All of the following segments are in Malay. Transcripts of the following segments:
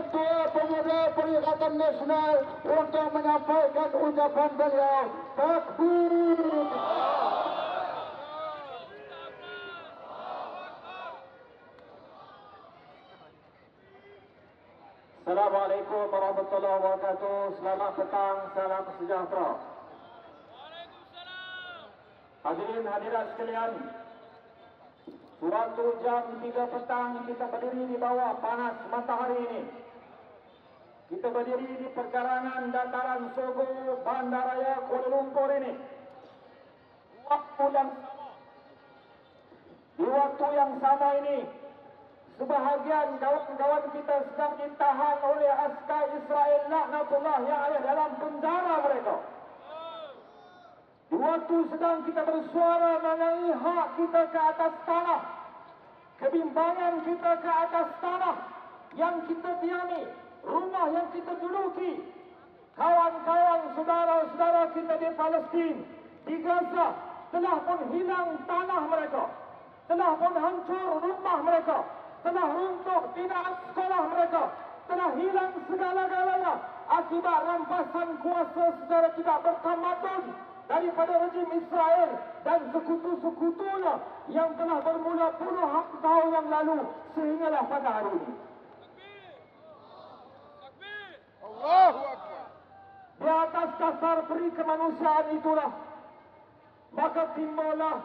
Ketua Pemuda Perikatan Nasional untuk menyampaikan ucapan beliau. Takbir! Assalamualaikum warahmatullahi wabarakatuh. Selamat petang, salam sejahtera. Hadirin hadirat sekalian, suatu jam tiga petang kita berdiri di bawah panas matahari ini. Kita berdiri di perkarangan dataran Sogo, Bandaraya Kuala Lumpur ini. Waktu yang sama. Di waktu yang sama ini, Sebahagian kawan-kawan kita sedang ditahan oleh askar Israel laknatullah yang ada dalam penjara mereka. Di waktu sedang kita bersuara mengenai hak kita ke atas tanah, kebimbangan kita ke atas tanah yang kita diami, rumah yang kita duduki, kawan-kawan saudara-saudara kita di Palestin, di Gaza telah pun hilang tanah mereka, telah pun hancur rumah mereka, telah runtuh binaan sekolah mereka, telah hilang segala-galanya akibat rampasan kuasa secara tidak bertamadun daripada rejim Israel dan sekutu-sekutunya yang telah bermula puluhan tahun yang lalu sehinggalah pada hari ini. Di atas dasar peri kemanusiaan itulah. Maka timbullah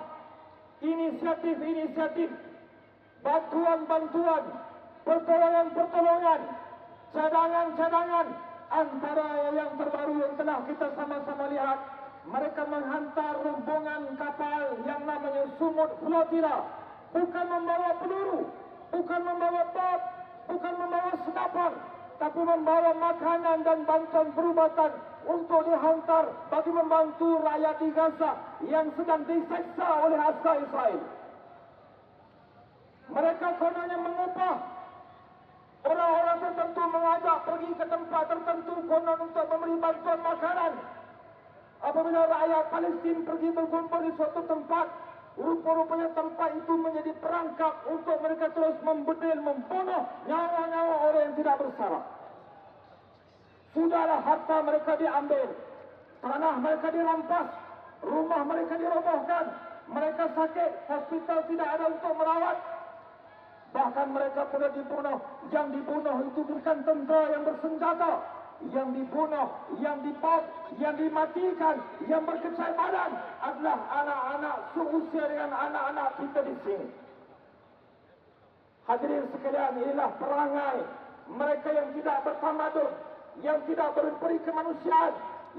inisiatif-inisiatif bantuan-bantuan, pertolongan-pertolongan, cadangan-cadangan antara yang terbaru yang telah kita sama-sama lihat. Mereka menghantar rombongan kapal yang namanya Sumut Flotilla. Bukan membawa peluru, bukan membawa bot, bukan membawa senapan, tapi membawa makanan dan bantuan perubatan untuk dihantar bagi membantu rakyat di Gaza yang sedang diseksa oleh askar Israel. Mereka kononnya mengupah orang-orang tertentu mengajak pergi ke tempat tertentu konon untuk memberi bantuan makanan. Apabila rakyat Palestin pergi berkumpul di suatu tempat, rupa-rupanya tempat itu menjadi perangkap untuk mereka terus membedil, membunuh nyawa-nyawa orang yang tidak bersalah. Sudahlah harta mereka diambil, tanah mereka dirampas, rumah mereka dirobohkan, mereka sakit, hospital tidak ada untuk merawat, Bahkan mereka pernah dibunuh. Yang dibunuh itu bukan tentera yang bersenjata. Yang dibunuh, yang dipot, yang dimatikan, yang berkecai badan adalah anak-anak seusia dengan anak-anak kita di sini. Hadirin sekalian, inilah perangai mereka yang tidak bertamadun, yang tidak berperi kemanusiaan,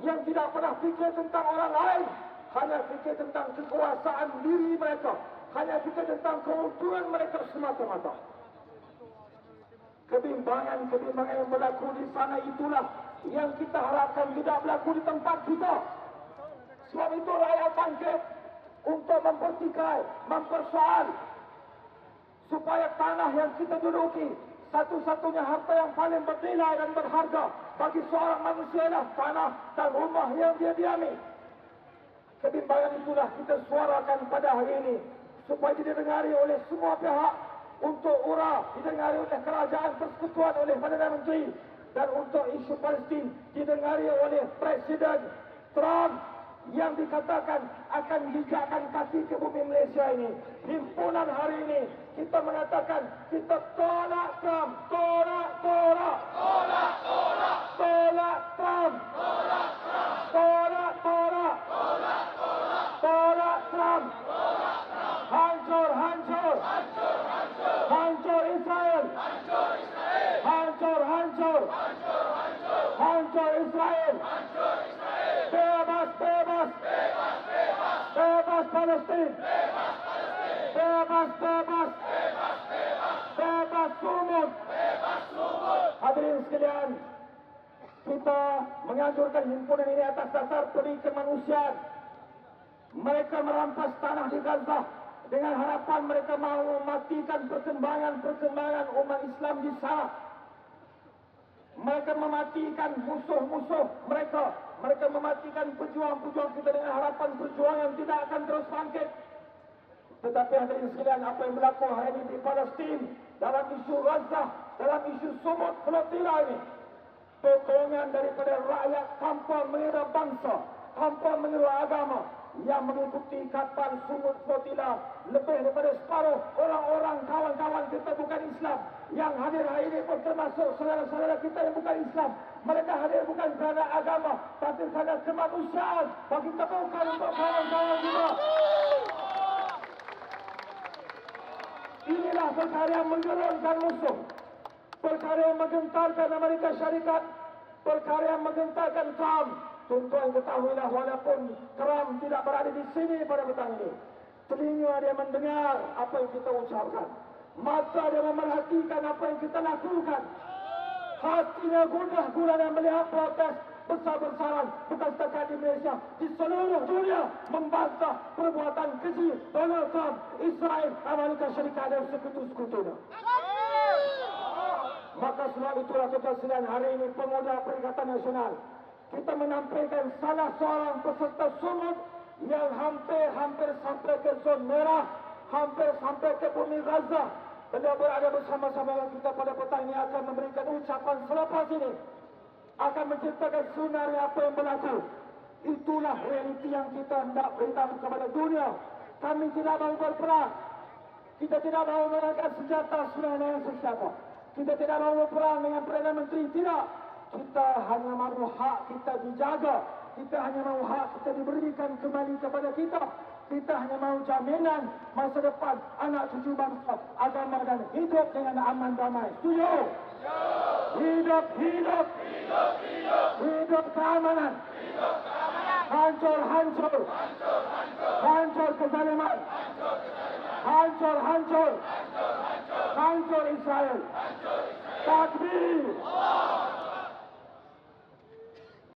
yang tidak pernah fikir tentang orang lain, hanya fikir tentang kekuasaan diri mereka, hanya kita tentang keuntungan mereka semata-mata. Kebimbangan-kebimbangan yang berlaku di sana itulah yang kita harapkan tidak berlaku di tempat kita. Sebab itu rakyat bangkit untuk mempertikai, mempersoal supaya tanah yang kita duduki satu-satunya harta yang paling bernilai dan berharga bagi seorang manusia adalah tanah dan rumah yang dia diami. Kebimbangan itulah kita suarakan pada hari ini supaya didengari oleh semua pihak untuk ura didengari oleh kerajaan persekutuan oleh Perdana Menteri dan untuk isu Palestin didengari oleh Presiden Trump yang dikatakan akan jejakkan kaki ke bumi Malaysia ini. Himpunan hari ini kita mengatakan kita tolak Trump, tolak, tolak, tolak, tolak, tolak Trump, tolak Trump, tolak, tolak, tolak, tolak, tolak Trump, tolak Trump, hancur, hancur, hancur, hancur, hancur Israel, hancur Israel, hancur, hancur, hancur, hancur, hancur Israel, hancur Israel, bebas, bebas, bebas, bebas, bebas Palestin, bebas Palestin, bebas, bebas, bebas, sumut, bebas sumut. Hadirin sekalian, kita menganjurkan himpunan ini atas dasar peri kemanusiaan. Mereka merampas tanah di Gaza dengan harapan mereka mahu mematikan perkembangan-perkembangan umat Islam di sana. Mereka mematikan musuh-musuh mereka. Mereka mematikan pejuang-pejuang kita dengan harapan perjuangan tidak akan terus bangkit. Tetapi hadirin sekalian, apa yang berlaku hari ini di Palestin dalam isu Gaza, dalam isu sumut flotila ini. Sokongan daripada rakyat tanpa mengira bangsa, tanpa mengira agama yang mengikuti kapal sumut flotila lebih daripada separuh orang-orang kawan-kawan kita bukan Islam yang hadir hari ini pun termasuk saudara-saudara kita yang bukan Islam. Mereka hadir bukan kerana agama, tapi kerana kemanusiaan. Bagi tepukan untuk kawan-kawan kita. Inilah perkara yang menggerunkan musuh. Perkara yang menggentarkan Amerika Syarikat. Perkara yang menggentarkan Trump. Tuan-tuan ketahuilah walaupun Trump tidak berada di sini pada petang ini. Telinga dia mendengar apa yang kita ucapkan. Mata dia memerhatikan apa yang kita lakukan. Hatinya gundah gulana melihat protes besar-besaran bukan setakat di Malaysia di seluruh dunia membantah perbuatan keji Donald Trump, Israel, Amerika Syarikat dan sekutu-sekutunya. Maka sebab itulah sedang hari ini pemuda Perikatan Nasional kita menampilkan salah seorang peserta sumut yang hampir-hampir sampai ke zon merah, hampir sampai ke bumi Gaza. Beliau berada bersama-sama dengan kita pada petang ini akan memberikan ucapan selepas ini. Akan menciptakan sunar apa yang berlaku. Itulah realiti yang kita hendak beritahu kepada dunia. Kami tidak mahu berperang. Kita tidak mahu menggunakan senjata sunnah dengan senjata. Kita tidak mahu berperang dengan Perdana Menteri. Tidak. Kita hanya mahu hak kita dijaga. Kita hanya mahu hak kita diberikan kembali kepada kita. Kita hanya mahu jaminan masa depan anak cucu bangsa, agama dan hidup dengan aman damai. Setuju? Hidup, hidup. Hidup, hidup. Hidup keamanan. Hidup keamanan. Hancur, hancur. Hancur, hancur. Hancur kezaliman. Hancur, kezaliman. Hancur, hancur. Hancur, hancur. Hancur Israel. Hancur Israel. Takbir.